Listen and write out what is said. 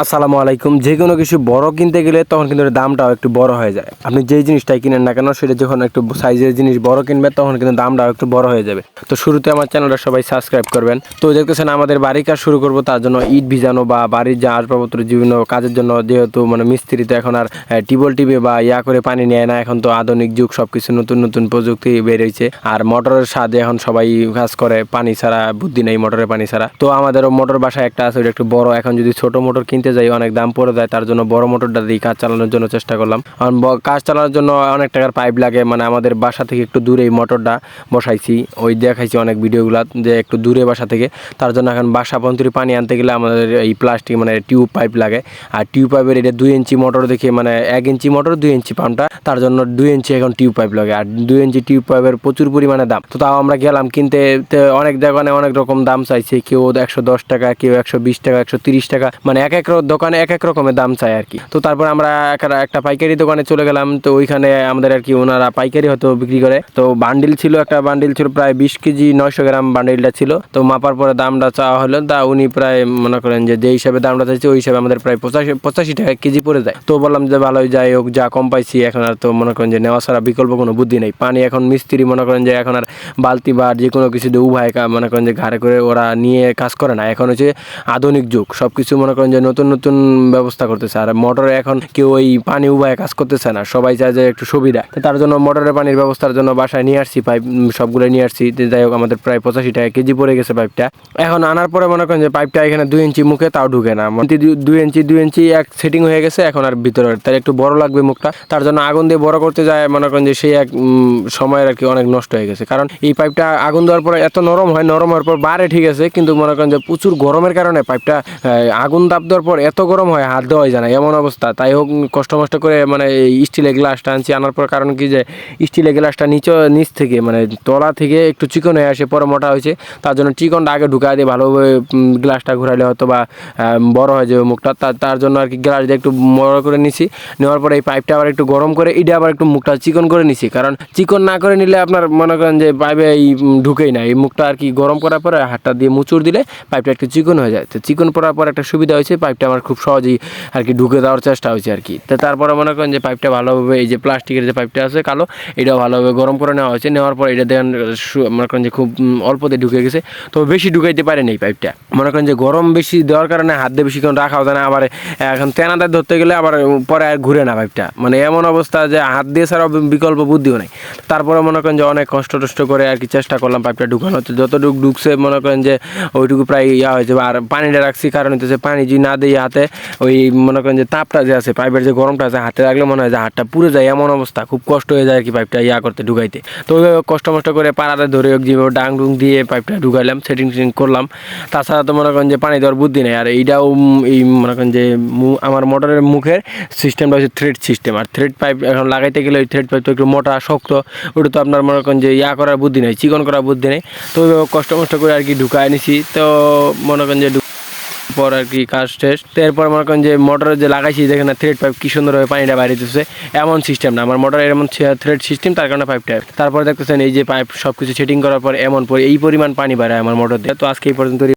আসসালামু আলাইকুম। যে কোনো কিছু বড় কিনতে গেলে তখন কিন্তু দামটাও একটু বড় হয়ে যায়। আপনি যেই জিনিসটাই কিনেন না কেন, সেটা যখন একটু সাইজের জিনিস বড় কিনবে তখন কিন্তু দামটাও একটু বড় হয়ে যাবে। তো শুরুতে আমার চ্যানেলটা সবাই সাবস্ক্রাইব করবেন। তো দেখতেছেন আমাদের বাড়ি কাজ শুরু করব, তার জন্য ইট ভিজানো বা বাড়ির যে আসবাবপত্র, বিভিন্ন কাজের জন্য যেহেতু মানে মিস্ত্রিতে এখন আর টিবল টিপে বা ইয়া করে পানি নেয় না, এখন তো আধুনিক যুগ সব কিছু নতুন নতুন প্রযুক্তি বেরিয়েছে আর মোটরের সাহায্যে এখন সবাই কাজ করে, পানি ছাড়া বুদ্ধি নেই মোটরের পানি ছাড়া। তো আমাদেরও মোটর বাসায় একটা আছে, ওটা একটু বড়। এখন যদি ছোট মোটর কিনতে যাই, অনেক দাম পড়ে যায়, তার জন্য বড় মোটরটা দিয়ে কাজ চালানোর জন্য চেষ্টা করলাম। কারণ কাজ চালানোর জন্য অনেক টাকার পাইপ লাগে মানে আমাদের বাসা থেকে একটু দূরে এই মোটরটা বসাইছি, ওই দেখাইছি অনেক ভিডিওগুলা যে একটু দূরে বাসা থেকে। তার জন্য এখন বাসা পর্যন্ত পানি আনতে গেলে আমাদের এই প্লাস্টিক মানে টিউব পাইপ লাগে। আর টিউব পাইপের এটা দুই ইঞ্চি মোটর দেখে মানে এক ইঞ্চি মোটর, দুই ইঞ্চি পাম্পটা তার জন্য দুই ইঞ্চি এখন টিউব পাইপ লাগে। আর দুই ইঞ্চি টিউব পাইপের প্রচুর পরিমাণে দাম। তো তাও আমরা গেলাম কিনতে অনেক দোকানে অনেক রকম দাম চাইছে, কেউ একশো দশ টাকা, কেউ একশো বিশ টাকা, একশো তিরিশ টাকা মানে এক এক দোকানে এক এক রকমের দাম চাই আর কি। তো তারপর আমরা একটা- পাইকারি দোকানে চলে গেলাম। তো ওইখানে আমাদের আর কি ওনারা পাইকারি হয়তো বিক্রি করে। তো বান্ডিল ছিল একটা বান্ডিল ছিল প্রায় বিশ কেজি নয়শো গ্রাম বান্ডিলটা ছিল। তো মাপার পরে দামটা চাওয়া হলো। তা উনি প্রায় মনে করেন যে হিসাবে দামটা চাইছে, ওই হিসাবে আমাদের প্রায় পঁচাশি পঁচাশি টাকা কেজি পড়ে যায়। তো বললাম যে, ভালোই, যাই হোক, যা কম পাইছি, এখন আর তো মনে করেন যে, নেওয়া ছাড়া বিকল্প কোনো বুদ্ধি নেই। পানি এখন মিস্ত্রি মনে করেন যে, এখন আর বালতি বা যে কোনো কিছু উভয় মনে করেন যে, ঘাড়ে করে ওরা নিয়ে কাজ করে না। এখন হচ্ছে আধুনিক যুগ। সব কিছু মনে করেন যে, নতুন নতুন নতুন ব্যবস্থা করতেছে। আর মোটরে এখন কেউ ওই পানি উভয় কাজ করতেছে না। সবাই চায় যে একটু সুবিধা। তার জন্য মোটরের পানির ব্যবস্থার জন্য বাসায় নিয়ে আসছি পাইপ সবগুলো নিয়ে আসছি। যাই হোক, আমাদের প্রায় পঁচাশি টাকা কেজি পড়ে গেছে পাইপটা। এখন আনার পরে মনে করেন যে পাইপটা এখানে দুই ইঞ্চি মুখে, তাও ঢুকে না। দুই ইঞ্চি দুই ইঞ্চি এক সেটিং হয়ে গেছে, এখন আর ভিতরে তার একটু বড় লাগবে মুখটা। তার জন্য আগুন দিয়ে বড় করতে যায়, মনে করেন যে সেই এক সময়ের আর কি অনেক নষ্ট হয়ে গেছে। কারণ এই পাইপটা আগুন দেওয়ার পরে এত নরম হয়, নরম হওয়ার পর বারে ঠিক আছে, কিন্তু মনে করেন যে প্রচুর গরমের কারণে পাইপটা আগুন দাব দেওয়ার পর এত গরম হয়, হাত দেওয়াই যায় না, এমন অবস্থা। তাই হোক কষ্ট মষ্ট করে মানে স্টিলের গ্লাসটা আনছি, আনার পর কারণ কি যে, স্টিলের গ্লাসটা নিচ নিচ থেকে মানে তলা থেকে একটু চিকন হয়ে আসে, পরে মোটা হয়েছে। তার জন্য চিকনটা আগে ঢুকাই দিয়ে ভালোভাবে গ্লাসটা ঘুরাইলে হয়তো বা বড় হয়ে যাবে মুখটা। তার তার জন্য আর কি গ্লাস দিয়ে একটু বড় করে নিছি। নেওয়ার পরে এই পাইপটা আবার একটু গরম করে, এটা আবার একটু মুখটা চিকন করে নিছি। কারণ চিকন না করে নিলে আপনার মনে করেন যে, পাইপে এই ঢুকেই না। এই মুখটা আর কি গরম করার পরে হাতটা দিয়ে মুচুর দিলে পাইপটা একটু চিকন হয়ে যায়। তো চিকন করার পর একটা সুবিধা হয়েছে, পাইপটা আমার খুব সহজেই আর কি ঢুকে দেওয়ার চেষ্টা হয়েছে আর কি। তো তারপরে মনে করেন যে পাইপটা ভালোভাবে এই যে প্লাস্টিকের যে পাইপটা আছে কালো, এটাও ভালোভাবে গরম করে নেওয়া হয়েছে। নেওয়ার পর এটা দেখেন মনে করেন যে খুব অল্পতে ঢুকে গেছে। তো বেশি ঢুকাইতে পারেনি এই পাইপটা মনে করেন যে গরম বেশি দেওয়ার কারণে হাত দিয়ে বেশিক্ষণ রাখা হতো না, আবার এখন তেনাদার ধরতে গেলে আবার পরে আর ঘুরে না পাইপটা মানে এমন অবস্থা যে হাত দিয়ে ছাড়া বিকল্প বুদ্ধিও নেই। তারপরে মনে করেন যে অনেক কষ্ট টষ্ট করে আর কি চেষ্টা করলাম পাইপটা ঢুকানো তো যতটুকু ঢুকছে মনে করেন যে ওইটুকু প্রায় ইয়া হয়েছে আর পানিটা রাখছি, কারণ হচ্ছে পানি যদি না হাতে ওই মনে করেন যে তাপটা যে আছে, পাইপের যে গরমটা আছে হাতে রাখলে মনে হয় যে হাতটা পুড়ে যায়, এমন অবস্থা। খুব কষ্ট হয়ে যায় আর কি পাইপটা ইয়া করতে, ঢুকাইতে। তো কষ্ট মষ্ট করে পাড়াতে ধরে যেভাবে ডাং ডুং দিয়ে পাইপটা ঢুকাইলাম, সেটিং সেটিং করলাম। তাছাড়া তো মনে করেন যে পানি দেওয়ার বুদ্ধি নেই। আর এইটাও এই মনে করেন যে আমার মোটরের মুখের সিস্টেমটা হচ্ছে থ্রেড সিস্টেম। আর থ্রেড পাইপ এখন লাগাইতে গেলে ওই থ্রেড পাইপ তো একটু মোটা, শক্ত, ওটা তো আপনার মনে করেন যে ইয়া করার বুদ্ধি নেই, চিকন করার বুদ্ধি নেই। তো কষ্ট মষ্ট করে আর কি ঢুকায় নিছি। তো মনে করেন যে পর আর কি কাজ শেষ। এরপর মনে করেন যে মোটরে যে লাগাইছি, দেখেন না থ্রেড পাইপ কি সুন্দরভাবে পানিটা বাইরে দিতেছে। এমন সিস্টেম না, আমার মোটর এমন থ্রেড সিস্টেম তার কারণে পাইপটা তারপর দেখতেছেন এই যে পাইপ সব কিছু সেটিং করার পর এমন এই পরিমাণ পানি বাড়ায় আমার মোটর দিয়ে। তো আজকে এই পর্যন্ত